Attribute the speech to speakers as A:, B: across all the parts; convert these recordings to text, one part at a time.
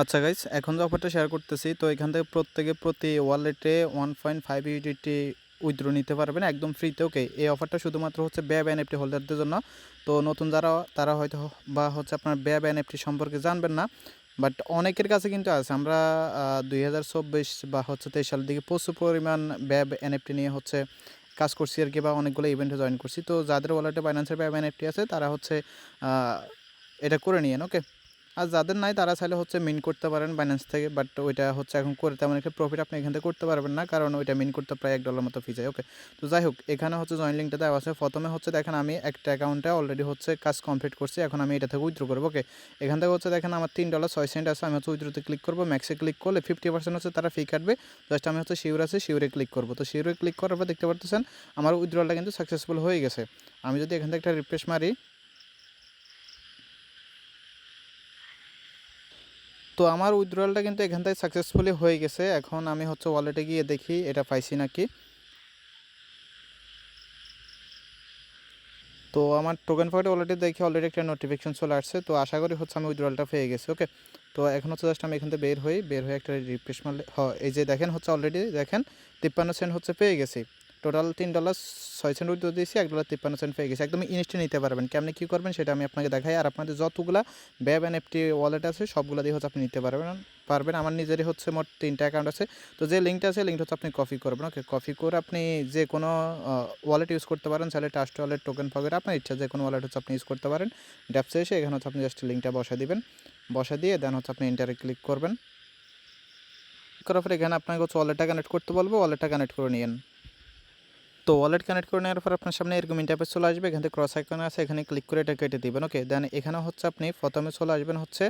A: আচ্ছা গাইস এখন যে অফারটা শেয়ার করতেছি, তো এখান থেকে প্রত্যেকে প্রতি ওয়ালেটে one point five UDT withdraw নিতে পারবেন, একদম ফ্রিতে ওকে এই অফারটা শুধুমাত্র হচ্ছে ব্যাব এনএফটি হোল্ডারদের জন্য। তো নতুন যারা, তারা হয়তো বা হচ্ছে আপনার ব্যাব এনএফটি সম্পর্কে জানবেন না বাট অনেকের কাছে কিন্তু আছে। আমরা দুই হাজার চব্বিশ বা হচ্ছে তেইশ সালের দিকে প্রচুর পরিমাণ ব্যাব এনএফটি নিয়ে হচ্ছে কাজ করছি আর কি, বা অনেকগুলো ইভেন্টে জয়েন করছি। তো যাদের ওয়ালেটে বাইন্যান্সের ব্যাব এনএফটি আছে, তারা হচ্ছে এটা করে নিয়েন ওকে আর যাদের নাই তারা চাইলে হচ্ছে মিন করতে পারেন বাইন্যান্স থেকে বাট ওইটা হচ্ছে এখন করে তেমন একটা প্রফিট আপনি এখান থেকে করতে পারবেন না, কারণ ওইটা মিন করতে প্রায় এক ডলার মতো ফি যায় ওকে তো যাই হোক, এখানে হচ্ছে জয়েন লিঙ্কটা দেওয়া আছে। প্রথমে হচ্ছে দেখেন আমি একটা অ্যাকাউন্টে অলরেডি হচ্ছে কাজ কমপ্লিট করছি, এখন আমি এটা থেকে উইথড্র করব ওকে এখান থেকে হচ্ছে দেখেন আমার তিন ডলার ছয় সেন্ট আছে, আমি হচ্ছে উইথড্রোতে ক্লিক করব ম্যাক্সে ক্লিক করলে ফিফটি পার্সেন্ট হচ্ছে তারা ফি কাটবে। জাস্ট আমি হচ্ছে শিওর আছে শিওরে ক্লিক করব। তো শিওরে ক্লিক করার পর দেখতে পারতেছেন, আমার উইথড্রলটা কিন্তু সাকসেসফুল হয়ে গেছে। আমি যদি এখান থেকে একটা রিফ্রেশ মারি তো আমার উইথড্রয়ালটা কিন্তু এখান থেকে সাকসেসফুলি হয়ে গেছে। এখন আমি হচ্ছে ওয়ালেটে গিয়ে দেখি এটা পাইছি নাকি। তো আমার টোকেন পয়েন্ট অলরেডি দেখি অলরেডি একটা নোটিফিকেশন চলে আসছে। তো আশা করি হচ্ছে আমি উইথড্রয়ালটা পেয়ে গেছি ওকে তো এখন হচ্ছে জাস্ট আমি এখান থেকে বের হই। বের হয়ে একটা রিফ্রেশ মারলে হ, এই যে দেখেন হচ্ছে অলরেডি দেখেন, তিপ্পান্ন সেন্ট হচ্ছে পেয়ে গেছি। টোটাল তিন ডলার ছয় সেন্ট উইথড্র দিয়েছি, এক ডলার তিপ্পান্ন সেন্ট পেয়ে গেছে। একদম ইনস্টে নিতে পারবেন। কেমনি কী করবেন সেটা আমি আপনাকে দেখাই। আর আপনাদের যতগুলা ব্যাব অ্যান্ড এফটি ওয়ালেট আছে, সবগুলো দিয়ে হচ্ছে আপনি নিতে পারবেন পারবেন। আমার নিজেরই হচ্ছে মোট তিনটা অ্যাকাউন্ট আছে। তো যে লিঙ্কটা আছে লিঙ্কটা হচ্ছে আপনি কপি করবেন। ওকে কপি করে আপনি যে কোনো ওয়ালেট ইউজ করতে পারেন, চাইলে টাস্ট ওয়ালেট টোকেন ফকেট আপনার ইচ্ছা যে কোনো ওয়ালেট হচ্ছে আপনি ইউজ করতে পারেন। ড্যাপসে এসে এখানে হচ্ছে আপনি জাস্ট লিঙ্কটা বসা দিবেন। বসা দিয়ে দেন হচ্ছে আপনি ইন্টারে ক্লিক করবেন। করার পর এখানে আপনাকে হচ্ছে ওয়ালেটটা কানেক্ট করতে বলব। ওয়ালেটটা কানেক্ট করে নিন তো ওয়ালেট কানেক্ট করে নেওয়ার পর আপনার সামনে এরকম ইন্টারফেস চলে আসবে। এখান থেকে ক্রস আইকন আছে, এখানে ক্লিক করে এটা কেটে দিবেন ওকে দেন এখানে হচ্ছে আপনি প্রথমে চলে আসবেন হচ্ছে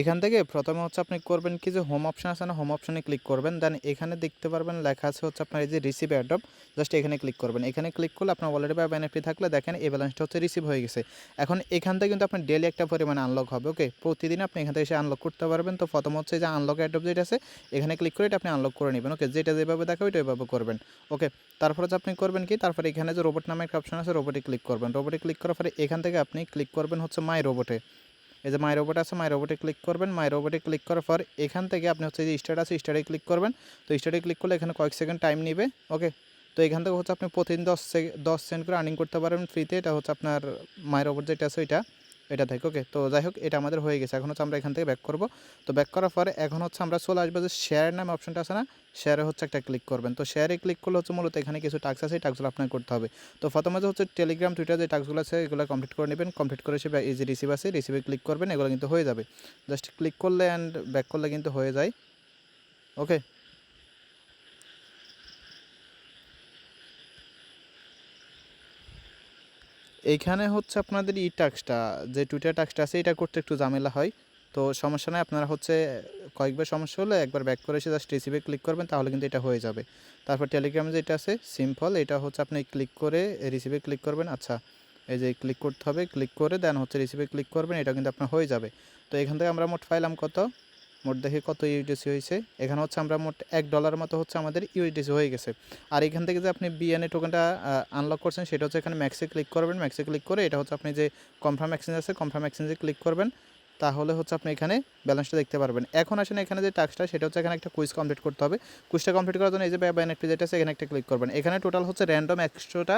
A: এখান থেকে প্রথমে হচ্ছে আপনি করবেন কি যে হোম অপশন আছে না হোম অপশনে ক্লিক করবেন। দেন এখানে দেখতে পারবেন লেখা আছে হচ্ছে আপনার এই যে রিসিভ অ্যাডপ জাস্ট এখানে ক্লিক করবেন। এখানে ক্লিক করলে আপনার ওয়ালেটে বা বেনিফিট থাকলে দেখেন এই ব্যালেন্সটা হচ্ছে রিসিভ হয়ে গেছে। এখন এখান থেকে কিন্তু আপনার ডেলি একটা পরিমাণে আনলক হবে ওকে প্রতিদিন আপনি এখান থেকে এসে আনলক করতে পারবেন। তো প্রথম হচ্ছে যে আনলক অ্যাডপ যেটা আছে, এখানে ক্লিক করে এটা আপনি আনলক করে নেবেন ওকে যেটা যেভাবে দেখা ওইটা ওইভাবে করবেন ওকে তারপর হচ্ছে আপনি করবেন কি, তারপরে এখানে যে রোবট নামে একটা অপশন আছে রোবটে ক্লিক করবেন। রোবটে ক্লিক করার পরে এখান থেকে আপনি ক্লিক করবেন হচ্ছে মাই রোবটে এই যে মাই রোবট আছে মাই রোবটে ক্লিক করবেন। মাই রোবটে ক্লিক করার পর এখান থেকে আপনি হচ্ছে যে স্টার্ট আছে স্টার্টে ক্লিক করবেন। তো স্টার্টে ক্লিক করলে এখানে কয়েক সেকেন্ড টাইম নেবে ওকে তো এখান থেকে হচ্ছে আপনি প্রতিদিন দশ দশ সেন্ট করে আর্নিং করতে পারবেন ফ্রিতে এটা হচ্ছে আপনার মাই রোবট যেটা আছে, ওইটা। এটা থেকে ওকে তো যাই হোক, এটা আমাদের হয়ে গেছে। এখন হচ্ছে আমরা এখান থেকে ব্যাক করব। তো ব্যাক করার পরে এখন হচ্ছে আমরা চলে আসব যে শেয়ার নামে অপশনটা আছে না? শেয়ারে হচ্ছে একটা ক্লিক করবেন। তো শেয়ারে ক্লিক করলে হচ্ছে মূলত এখানে কিছু টাক্স আছে, এই টাক্সগুলো আপনাকে করতে হবে। তো প্রথমে যে হচ্ছে টেলিগ্রাম টুইটার যে টাক্সগুলো আছে, এগুলো কমপ্লিট করে নেবেন। কমপ্লিট করে এসে এই যে রিসিভ আছে রিসিভে ক্লিক করবেন, এগুলো কিন্তু হয়ে যাবে। জাস্ট ক্লিক করলে অ্যান্ড ব্যাক করলে কিন্তু হয়ে যায়। ওকে এইখানে হচ্ছে আপনাদের ই টাক্সটা যে টুইটার টাক্সটা আছে, এটা করতে একটু ঝামেলা হয়। তো সমস্যা নয় আপনারা হচ্ছে কয়েকবার সমস্যা হলে একবার ব্যাক করে এসে জাস্ট রিসিভে ক্লিক করবেন, তাহলে কিন্তু এটা হয়ে যাবে। তারপর টেলিগ্রামে যেটা আছে সিম্পল এটা হচ্ছে আপনি ক্লিক করে রিসিভে ক্লিক করবেন আচ্ছা এই যে ক্লিক করতে হবে ক্লিক করে দেন হচ্ছে রিসিভে ক্লিক করবেন, এটা কিন্তু আপনার হয়ে যাবে। তো এখান থেকে আমরা মোট পাইলাম কত? মোট দেখে কত ইউডিসি হয়েছে। এখানে হচ্ছে আমরা মোট এক ডলার মতো হচ্ছে আমাদের ইউডিসি হয়ে গেছে। আর এখান থেকে যে আপনি বিএনএ টোকেনটা আনলক করছেন, সেটা হচ্ছে এখানে ম্যাক্সে ক্লিক করবেন। ম্যাক্সে ক্লিক করে এটা হচ্ছে আপনি যে কনফার্ম এক্সচেঞ্জ আছে কনফার্ম এক্সচেঞ্জে ক্লিক করবেন। তাহলে হচ্ছে আপনি এখানে ব্যালেন্সটা দেখতে পারবেন। এখন আসেন এখানে যে টাস্কটা সেটা হচ্ছে এখানে একটা কুইজ কমপ্লিট করতে হবে। কুইজটা কমপ্লিট করার জন্য এই যে ব্যানেটটি যেটা আছে, এখানে একটা ক্লিক করবেন। এখানে টোটাল হচ্ছে র্যান্ডম একশোটা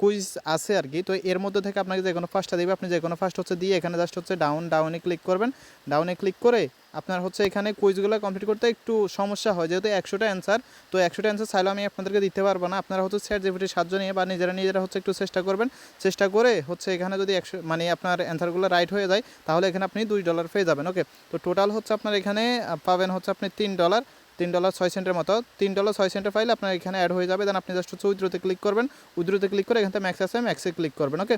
A: কুইজ আছে আর কি। তো এর মধ্যে থেকে আপনাকে যে কোনো ফার্স্টটা দিবে, আপনি যে কোনো ফার্স্ট হচ্ছে দিয়ে এখানে জাস্ট হচ্ছে ডাউন ডাউনে ক্লিক করবেন। ডাউনে ক্লিক করে আপনার হচ্ছে এখানে কুইজগুলো কমপ্লিট করতে একটু সমস্যা হয়। যেহেতু একশোটা অ্যান্সার তো একশোটা অ্যান্সার চাইলেও আমি আপনাদেরকে দিতে পারব না। আপনারা হচ্ছে স্যার জিপিটির সাহায্য নিয়ে বা নিজেরা নিজেরা হচ্ছে একটু চেষ্টা করবেন। চেষ্টা করে হচ্ছে এখানে যদি একশো মানে আপনার অ্যান্সারগুলো রাইট হয়ে যায়, তাহলে এখানে আপনি দুই ডলার পেয়ে যাবেন ওকে তো টোটাল হচ্ছে আপনার এখানে পাবেন হচ্ছে আপনি তিন ডলার তিন ডলার ছয় সেন্টের মতো। তিন ডলার ছয় সেন্টের ফাইলে আপনার এখানে অ্যাড হয়ে যাবে। দেন আপনি জাস্ট হচ্ছে উইথড্রোতে ক্লিক করবেন। উইথড্রোতে ক্লিক করে এখান ম্যাক্স আছে ম্যাক্সে ক্লিক করবেন ওকে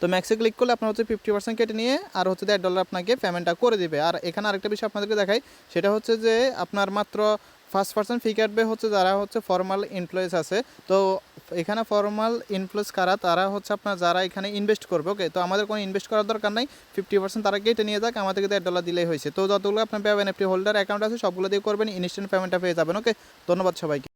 A: তো ম্যাক্সে ক্লিক করলে আপনার হচ্ছে ফিফটি পার্সেন্ট কেটে নিয়ে আর হচ্ছে দেড় ডলার আপনাকে পেমেন্টটা করে দিবে। আর এখানে আরেকটা বিষয় আপনাদেরকে দেখাই, সেটা হচ্ছে যে আপনার মাত্র ফার্স্ট পার্সেন্ট ফি কাটবে হচ্ছে যারা হচ্ছে ফর্মাল এমপ্লয়েজ আছে। তো এখানে ফর্মাল এমপ্লয়েজ কারা, তারা হচ্ছে আপনার যারা এখানে ইনভেস্ট করবে ওকে তো আমাদের কোনো ইনভেস্ট করার দরকার নাই ফিফটি পার্সেন্ট তারা কেটে নিয়ে যাক, আমাদেরকে দেড় ডলার দিলেই হয়েছে। তো যতগুলো আপনার পেমেন্ট হোল্ডার অ্যাকাউন্ট আছে, সবগুলো দিয়ে করবেন ইনস্ট্যান্ট পেমেন্টটা পেয়ে যাবেন ওকে ধন্যবাদ সবাইকে।